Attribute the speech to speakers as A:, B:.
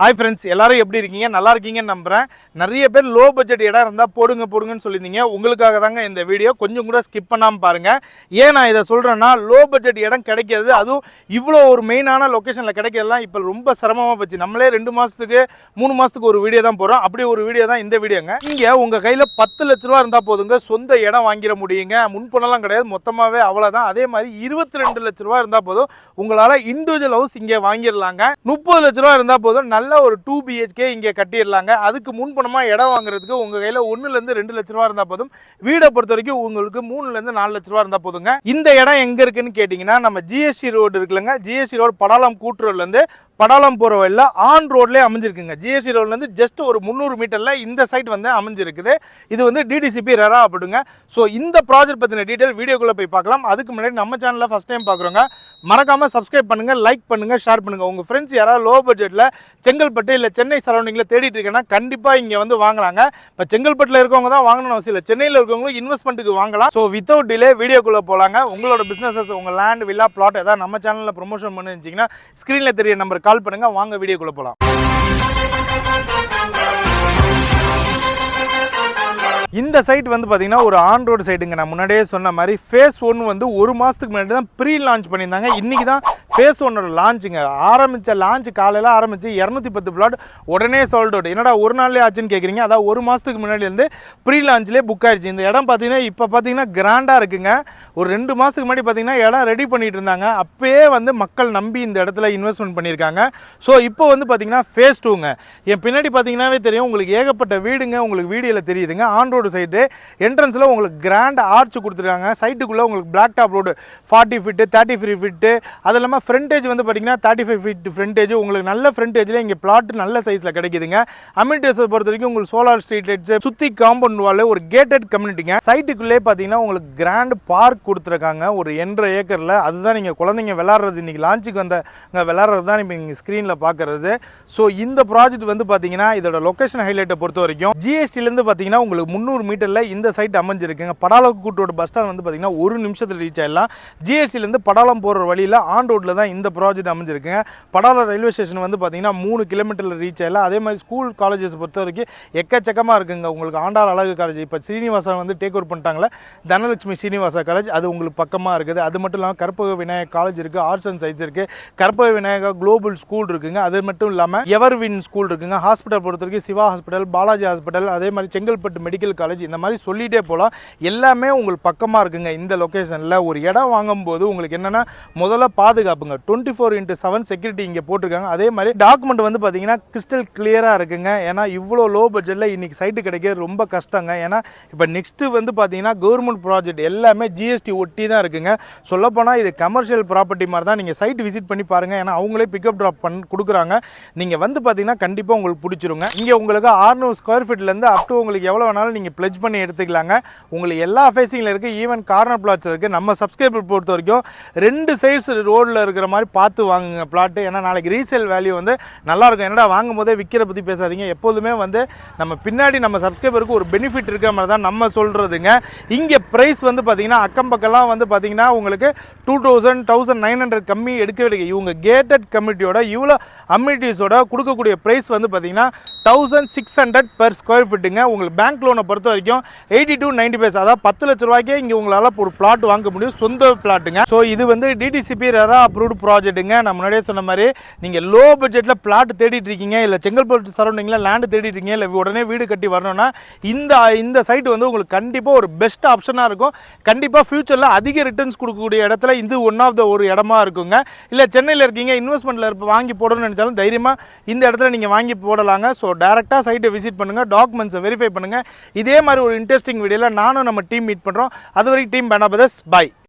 A: Hi friends எல்லாரும் எப்படி இருக்கீங்க? நல்லா இருக்கீங்கன்னு நம்புறேன். நிறைய பேர் லோ பட்ஜெட் இடம் இருந்தால் போடுங்க போடுங்கன்னு சொல்லியிருந்தீங்க. உங்களுக்காக தாங்க இந்த வீடியோ கொஞ்சம் கூட ஸ்கிப் பண்ணாமல் பாருங்கள் ஏன் நான் இதை சொல்கிறேன்னா லோ பட்ஜெட் இடம் கிடைக்கிறது அதுவும் இவ்வளோ ஒரு மெயினான லொக்கேஷனில் கிடைக்கிறதுலாம் இப்போ ரொம்ப சிரமமாக போச்சு. நம்மளே ரெண்டு மாதத்துக்கு மூணு மாதத்துக்கு ஒரு வீடியோ தான் போகிறோம் அப்படி ஒரு வீடியோ தான் இந்த வீடியோங்க இங்கே உங்கள் கையில் பத்து லட்ச ரூபா இருந்தால் போதுங்க. சொந்த இடம் வாங்கிட முடியுங்க. முன்பணம்லாம் கிடையாது. மொத்தமாகவே அவ்வளோதான் அதே மாதிரி இருபத்தி ரெண்டு லட்ச ரூபா இருந்தால் போதும். உங்களால் இண்டிவிஜுவல் ஹவுஸ் இங்கே வாங்கிடலாங்க. முப்பது லட்ச ரூபா இருந்தால் போதும். நல்ல ஒரு டூ பிஹெச்கே இங்கே கட்டிடலாங்க. அதுக்கு முன்பணமாக இடம் வாங்குறதுக்கு உங்கள் கையில் ஒன்றுலேருந்து ரெண்டு லட்ச ரூபா இருந்தால் போதும். வீடை பொறுத்த வரைக்கும் உங்களுக்கு மூணுலேருந்து நாலு லட்ச ரூபா இருந்தால் போதுங்க. இந்த இடம் எங்கே இருக்குன்னு கேட்டிங்கன்னா நம்ம ஜிஎஸ்டி ரோடு இருக்குல்லங்க. ஜிஎஸ்டி ரோடு படாலம் கூட்டுறோட்லேருந்து படாலம் போகிற வழியில் ஆன் ரோட்லேயே அமைஞ்சிருக்குங்க. ஜிஎஸ்டி ரோட்லேருந்து ஜஸ்ட் ஒரு முந்நூறு மீட்டரில் இந்த சைட் வந்து அமைஞ்சிருக்குது. இது வந்து டிடிசிபி ரெரா அப்படிங்க ஸோ இந்த ப்ராஜெக்ட் பற்றின டீட்டெயில் வீடியோக்குள்ளே போய் பார்க்கலாம். அதுக்கு முன்னாடி நம்ம சேனலில் ஃபஸ்ட் டைம் பார்க்குறோங்க மறக்காமல் சப்ஸ்கிரைப் பண்ணுங்கள் லைக் பண்ணுங்கள் ஷேர் பண்ணுங்கள் உங்கள் ஃப்ரெண்ட்ஸ் யாராவது லோ பட்ஜெட்டில் செங்கல்பட்டு இல்லை சென்னை சரௌண்டிங்கில் தேடிட்டு இருக்கேன்னா கண்டிப்பாக இங்கே வந்து வாங்கலாங்க. இப்போ செங்கல்பட்டில் இருக்கவங்க தான் வாங்கணும் அவசியம் இல்லை. சென்னையில் இருக்கவங்களும் இன்வெஸ்ட்மெண்ட்டுக்கு வாங்கலாம். ஸோ வித்தவுட் டிலே வீடியோக்குள்ளே போகலாங்க உங்களோட பிஸ்னஸஸ் உங்கள் லேண்ட் வில்லா பிளாட் ஏதாவது நம்ம சேனலில் ப்ரொமோஷன் பண்ணிருந்துச்சிங்கன்னா ஸ்க்ரீனில் தெரிய நம்பர் கால் பண்ணுங்கள் வாங்க வீடியோக்குள்ளே போகலாம் இந்த சைட் வந்து பார்த்தீங்கன்னா ஒரு ஆன் ரோடு சைடுங்க நான் முன்னாடியே சொன்ன மாதிரி ஃபேஸ் ஒன் வந்து ஒரு மாதத்துக்கு முன்னாடி தான் ப்ரீ லான்ச் பண்ணியிருந்தாங்க. இன்றைக்கி தான் ஃபேஸ் ஒன்னோட லான்ச்சுங்க ஆரம்பித்த லான்ச் காலையில் ஆரம்பித்து இரநூத்தி பத்து பிளாட் உடனே சோல்ட் அவுட் என்னடா ஒரு நாள்லேயே ஆச்சுன்னு கேட்குறீங்க அதாவது ஒரு மாதத்துக்கு முன்னாடிலேருந்து ப்ரீ லான்ச்லேயே புக் ஆயிடுச்சு இந்த இடம் பார்த்தீங்கன்னா இப்போ பார்த்தீங்கன்னா கிராண்டாக இருக்குங்க. ஒரு ரெண்டு மாதத்துக்கு முன்னாடி பார்த்தீங்கன்னா இடம் ரெடி பண்ணிட்டு இருந்தாங்க. அப்போயே வந்து மக்கள் நம்பி இந்த இடத்துல இன்வெஸ்ட்மெண்ட் பண்ணியிருக்காங்க. ஸோ இப்போ வந்து பார்த்தீங்கன்னா ஃபேஸ் டூங்க என் பின்னாடி பார்த்தீங்கன்னாவே தெரியும். உங்களுக்கு ஏகப்பட்ட வீடுங்க. உங்களுக்கு வீடியோவில் தெரியுதுங்க. ஆன் ரோடு சைடு என்ட்ரன்ஸில் உங்களுக்கு கிராண்ட் ஆர்ச் கொடுத்துருக்காங்க. சைட்டுக்குள்ளே உங்களுக்கு black top road forty feet thirty three feet அது இல்லாமல் ஃப்ரண்டேஜ் வந்து பார்த்தீங்கன்னா தேர்ட்டி ஃபைவ் ஃபீட் ஃப்ரண்டேஜ் உங்களுக்கு நல்ல ஃப்ரண்டேஜில் இங்கே பிளாட் நல்ல சைஸில் கிடைக்குதுங்க. அமினிட்டிஸை பொறுத்த வரைக்கும் உங்களுக்கு சோலார் ஸ்ட்ரீட் லைட்ஸ் சுற்றி காம்பவுண்ட் வால் ஒரு கேட்டட் கம்யூனிட்டிங்க சைட்டுக்குள்ளே பார்த்தீங்கன்னா உங்களுக்கு கிராண்ட் பார்க் கொடுத்துருக்காங்க. ஒரு எண்பது ஏக்கரில். அதுதான் நீங்கள் குழந்தைங்க விளாட்றது இன்றைக்கி லான்ச்சுக்கு வந்த விளாட்றது தான் இப்போ நீங்கள் ஸ்க்ரீனில் பார்க்குறது ஸோ இந்த ப்ராஜெக்ட் வந்து பார்த்தீங்கன்னா இதோட லொக்கேஷன் ஹைலைட்டை பொறுத்த வரைக்கும் ஜிஎஸ்டிலேருந்து பார்த்தீங்கன்னா உங்களுக்கு முந்நூறு மீட்டரில் இந்த சைட் அமைஞ்சிருக்குங்க. படாலம் கூட்டோட பஸ் ஸ்டாண்ட் வந்து பார்த்தீங்கன்னா ஒரு நிமிஷத்தில் ரீச் ஆகிடலாம் ஜிஎஸ்டிலேருந்து படாலம் போகிற வழியில் ஆன் ரோட்டில் தான் இந்த ப்ராஜெக்ட் அமைஞ்சிருக்குங்க. படாலம் ரயில்வே ஸ்டேஷன் வந்து பார்த்தீங்கன்னா மூணு கிலோமீட்டரில் ரீச் ஆகல அதே மாதிரி ஸ்கூல் காலேஜஸ் பொறுத்த வரைக்கும் எக்கச்சக்கமாக இருக்குங்க. உங்களுக்கு ஆண்டார் அழகு காலேஜ் இப்போ ஸ்ரீனிவாசா வந்து டேக் ஓவர் பண்ணிட்டாங்களே தனலட்சுமி ஸ்ரீனிவாசா காலேஜ் அது உங்களுக்கு பக்கமாக இருக்குது. அது மட்டும் இல்லாமல் கற்பக விநாயகர் காலேஜ் இருக்குது ஆர்ட்ஸ் அண்ட் சயின்ஸ் இருக்குது கற்பக விநாயகா குளோபல் ஸ்கூல் இருக்குங்க. அது மட்டும் இல்லாமல் எவர்வின் ஸ்கூல் இருக்குங்க. ஹாஸ்பிட்டல் பொறுத்த வரைக்கும் சிவா ஹாஸ்பிட்டல் பாலாஜி ஹாஸ்பிட்டல் அதே மாதிரி செங்கல்பட்டு மெடிக்கல் காலேஜ் இந்த மாதிரி சொல்லிகிட்டே போகலாம் எல்லாமே உங்களுக்கு பக்கமாக இருக்குங்க. இந்த லொக்கேஷனில் ஒரு இடம் வாங்கும்போது உங்களுக்கு என்னென்னா முதல்ல பாதுகாப்பு பாதுகாப்புங்க twenty four into seven security இங்கே போட்டிருக்காங்க. அதே மாதிரி டாக்குமெண்ட் வந்து பார்த்தீங்கன்னா கிறிஸ்டல் கிளியராக இருக்குங்க. ஏன்னா இவ்வளோ லோ பட்ஜெட்டில் இன்றைக்கி சைட்டு கிடைக்கிறது ரொம்ப கஷ்டங்க. ஏன்னா இப்போ நெக்ஸ்ட்டு வந்து பார்த்தீங்கன்னா கவர்மெண்ட் ப்ராஜெக்ட் எல்லாமே ஜிஎஸ்டி ஒட்டி தான் இருக்குங்க. சொல்லப்போனால் இது கமர்ஷியல் ப்ராப்பர்ட்டி மாதிரி தான் நீங்கள் சைட் விசிட் பண்ணி பாருங்கள் ஏன்னா அவங்களே பிக்கப் ட்ராப் பண்ணி கொடுக்குறாங்க. நீங்கள் வந்து பார்த்தீங்கன்னா கண்டிப்பாக உங்களுக்கு பிடிச்சிருங்க. இங்கே உங்களுக்கு 600 ஸ்கொயர் ஃபீட்லேருந்து அப் டு உங்களுக்கு எவ்வளோ வேணாலும் நீங்கள் ப்ளெஜ் பண்ணி எடுத்துக்கலாங்க. உங்களுக்கு எல்லா ஃபேஸிங்கில் இருக்குது ஈவன் கார்னர் பிளாட்ஸ் இருக்குது நம்ம சப்ஸ்கிரைபர் பொறுத்த வரைக்கும் ரெண்டு சைட்ஸ் ரோடில் இருக்கிற மாதிரி பார்த்து வாங்குங்க பிளாட்டு ஏன்னா நாளைக்கு ரீசேல் வேல்யூ வந்து நல்லா இருக்கும் என்னடா வாங்கும் போதே விற்கிற பற்றி பேசாதீங்க. எப்போதுமே வந்து நம்ம பின்னாடி நம்ம சப்ஸ்கிரைபருக்கு ஒரு பெனிஃபிட் இருக்கிற மாதிரி தான் நம்ம சொல்கிறதுங்க இங்கே ப்ரைஸ் வந்து பார்த்தீங்கன்னா அக்கம் பக்கம்லாம் வந்து பார்த்தீங்கன்னா உங்களுக்கு two thousand thousand nine hundred கம்மி எடுக்கவே எடுக்க இவங்க கேட்டட் கமிட்டியோட இவ்வளோ அம்யூனிட்டிஸோட கொடுக்கக்கூடிய ப்ரைஸ் வந்து பார்த்தீங்கன்னா thousand six hundred per square ஃபீட்டுங்க உங்களுக்கு பேங்க் லோனை பொறுத்த வரைக்கும் எயிட்டி டூ நைன்டி பேஸ் அதாவது பத்து லட்ச ரூபாய்க்கே இங்கே உங்களால் ஒரு பிளாட் வாங்க முடியும். சொந்த பிளாட்டுங்க ஸோ இது வந்து டிடிசிபி ரெரா அப்ரூவ்டு ப்ராஜெக்ட்டுங்க நான் முன்னாடியே சொன்ன மாதிரி நீங்கள் லோ பட்ஜெட்டில் பிளாட் தேடிட்டு இருக்கீங்க இல்லை செங்கல்பட்டு சரௌண்டிங்கில் லேண்டு தேடிட்டு இருக்கீங்க இல்லை உடனே வீடு கட்டி வரணும்னா இந்த இந்த சைட்டு வந்து உங்களுக்கு கண்டிப்பாக ஒரு பெஸ்ட் ஆப்ஷனாக இருக்கும். கண்டிப்பாக ஃபியூச்சரில் அதிக ரிட்டர்ன்ஸ் கொடுக்கக்கூடிய இடத்துல இது ஒன் ஆஃப் த ஒரு இடமா இருக்குங்க. இல்லை சென்னையில் இருக்கீங்க இன்வெஸ்ட்மெண்ட்டில் இருப்ப வாங்கி போடணும்னு நினச்சாலும் தைரியமாக இந்த இடத்துல நீங்கள் வாங்கி போடலாங்க. ஸோ டேரெக்டாக சைட்டை விசிட் பண்ணுங்கள் டாக்குமெண்ட்ஸை வெரிஃபை பண்ணுங்கள் இதே மாதிரி ஒரு இன்ட்ரெஸ்டிங் வீடியோவில் நானும் நம்ம டீம் மீட் பண்ணுறோம் அது வரைக்கும் டீம் பேனா பாய்